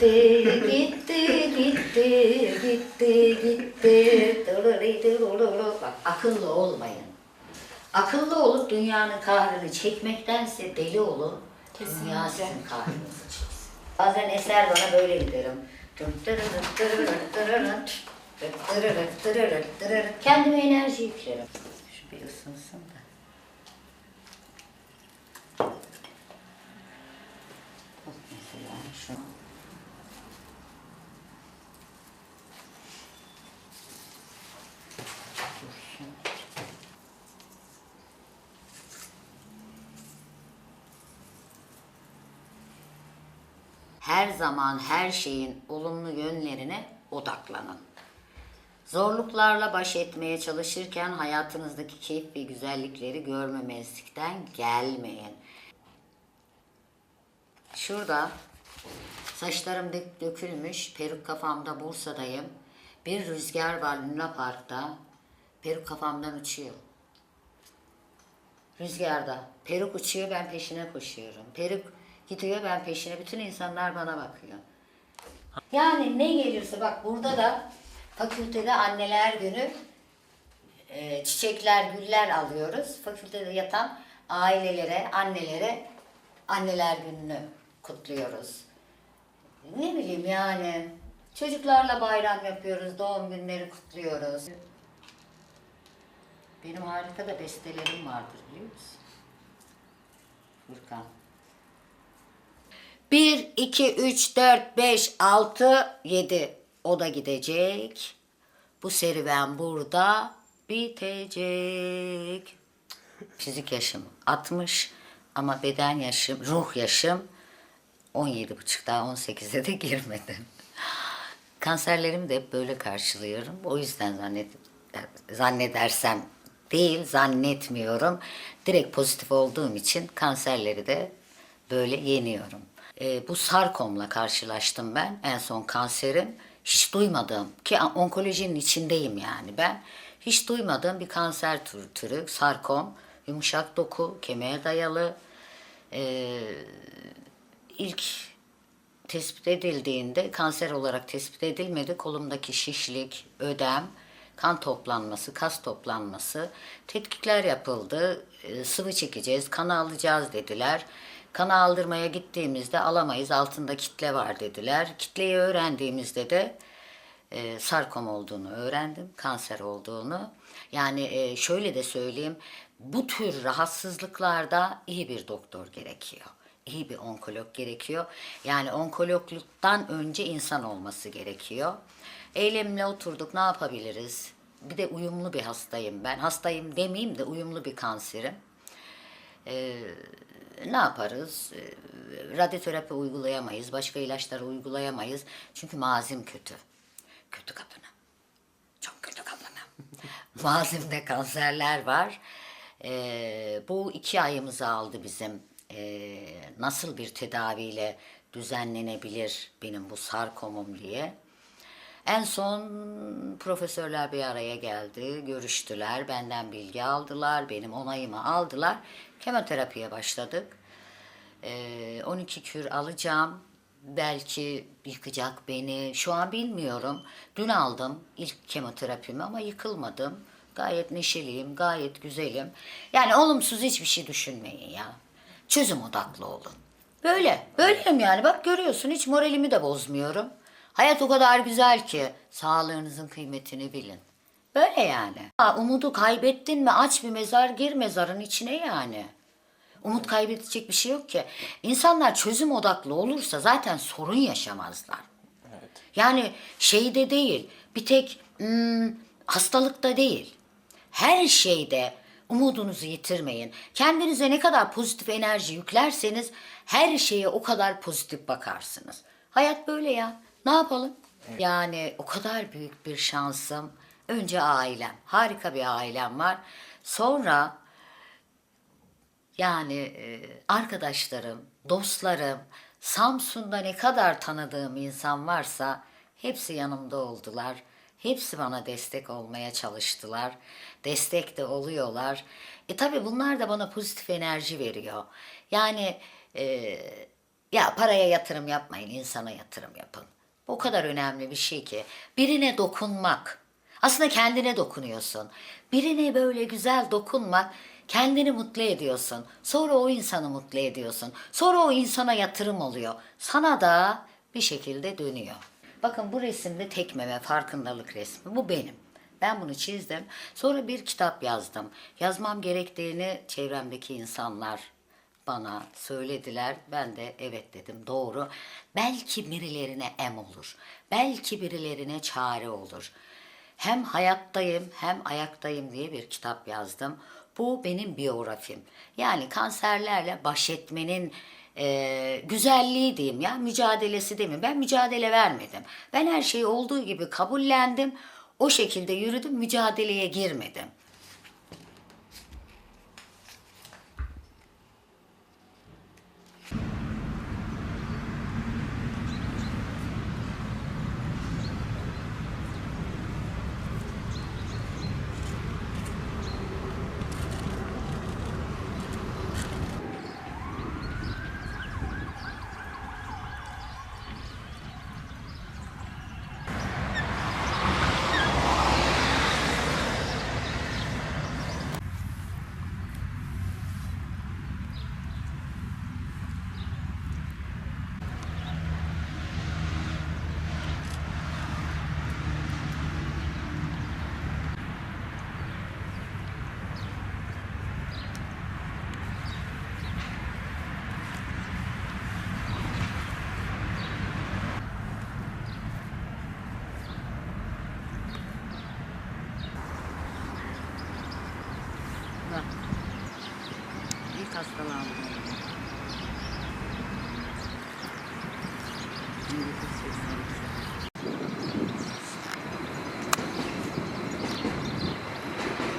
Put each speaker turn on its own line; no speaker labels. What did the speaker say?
Gitti, gitti, gitti, gitti, gitti. Bak akıllı olmayın. Akıllı olup dünyanın kahrını çekmektense deli olun. Dünya sizin kahrınızı çeksin. Bazen eser bana böyle giderim. Kendime enerji yüklerim. Şu bir ısınsın da. Bak mesela şu. Her zaman her şeyin olumlu yönlerine odaklanın. Zorluklarla baş etmeye çalışırken hayatınızdaki keyif ve güzellikleri görmemezlikten gelmeyin. Şurada saçlarım dök- dökülmüş, peruk kafamda Bursa'dayım. Bir rüzgar var Luna Park'ta. Peruk kafamdan uçuyor. Rüzgarda. Peruk uçuyor ben peşine koşuyorum. Peruk gidiyor ben peşine. Bütün insanlar bana bakıyor. Yani ne gelirse bak burada da fakültede anneler günü e, çiçekler, güller alıyoruz. Fakültede yatan ailelere, annelere anneler gününü kutluyoruz. Ne bileyim yani çocuklarla bayram yapıyoruz, doğum günleri kutluyoruz. Benim harika da bestelerim vardır biliyor musun? Furkan. 1, 2, 3, 4, 5, 6, 7. O da gidecek. Bu serüven burada bitecek. Fizik yaşım 60 ama beden yaşım, ruh yaşım 17,5 daha 18'e de girmedim. Kanserlerimi de hep böyle karşılıyorum. O yüzden zannet, zannedersem değil, zannetmiyorum. Direkt pozitif olduğum için kanserleri de böyle yeniyorum. Ee, bu sarkomla karşılaştım ben. En son kanserim. Hiç duymadığım ki onkolojinin içindeyim yani ben. Hiç duymadığım bir kanser türü, türü sarkom. Yumuşak doku, kemiğe dayalı. Ee, ilk tespit edildiğinde kanser olarak tespit edilmedi. Kolumdaki şişlik, ödem, kan toplanması, kas toplanması, tetkikler yapıldı. E, Sıvı çekeceğiz, kan alacağız dediler. Kanı aldırmaya gittiğimizde alamayız, altında kitle var dediler. Kitleyi öğrendiğimizde de e, sarkom olduğunu öğrendim, kanser olduğunu. Yani e, şöyle de söyleyeyim, bu tür rahatsızlıklarda iyi bir doktor gerekiyor. İyi bir onkolog gerekiyor. Yani onkologluktan önce insan olması gerekiyor. Eylemle oturduk, ne yapabiliriz? Bir de uyumlu bir hastayım ben. Hastayım demeyeyim de uyumlu bir kanserim. Ee, ne yaparız? Ee, radyoterapi uygulayamayız, başka ilaçları uygulayamayız. Çünkü mazim kötü. Kötü kapını. Çok kötü kapını. Mazimde kanserler var. Ee, bu iki ayımızı aldı bizim. Ee, nasıl bir tedaviyle düzenlenebilir benim bu sarkomum diye. En son profesörler bir araya geldi, görüştüler, benden bilgi aldılar, benim onayımı aldılar. Kemoterapiye başladık. Ee, 12 kür alacağım. Belki yıkacak beni. Şu an bilmiyorum. Dün aldım ilk kemoterapimi ama yıkılmadım. Gayet neşeliyim, gayet güzelim. Yani olumsuz hiçbir şey düşünmeyin ya. Çözüm odaklı olun. Böyle, böyleyim yani. Bak görüyorsun hiç moralimi de bozmuyorum. Hayat o kadar güzel ki sağlığınızın kıymetini bilin. Böyle yani. Ha, umudu kaybettin mi aç bir mezar gir mezarın içine yani. Umut kaybedecek bir şey yok ki. İnsanlar çözüm odaklı olursa zaten sorun yaşamazlar. Yani şeyde değil, bir tek hmm, hastalıkta değil. Her şeyde umudunuzu yitirmeyin. Kendinize ne kadar pozitif enerji yüklerseniz her şeye o kadar pozitif bakarsınız. Hayat böyle ya. Ne yapalım? Yani o kadar büyük bir şansım. Önce ailem. Harika bir ailem var. Sonra yani e, arkadaşlarım, dostlarım, Samsun'da ne kadar tanıdığım insan varsa hepsi yanımda oldular. Hepsi bana destek olmaya çalıştılar. Destek de oluyorlar. E tabi bunlar da bana pozitif enerji veriyor. Yani e, Ya paraya yatırım yapmayın, insana yatırım yapın. O kadar önemli bir şey ki. Birine dokunmak. Aslında kendine dokunuyorsun. Birine böyle güzel dokunmak kendini mutlu ediyorsun. Sonra o insanı mutlu ediyorsun. Sonra o insana yatırım oluyor. Sana da bir şekilde dönüyor. Bakın bu resimde tek meme farkındalık resmi. Bu benim. Ben bunu çizdim. Sonra bir kitap yazdım. Yazmam gerektiğini çevremdeki insanlar bana söylediler. Ben de evet dedim doğru. Belki birilerine em olur. Belki birilerine çare olur. Hem hayattayım hem ayaktayım diye bir kitap yazdım. Bu benim biyografim. Yani kanserlerle baş etmenin e, güzelliği diyeyim ya mücadelesi mi? Ben mücadele vermedim. Ben her şeyi olduğu gibi kabullendim. O şekilde yürüdüm, mücadeleye girmedim. останавливаем.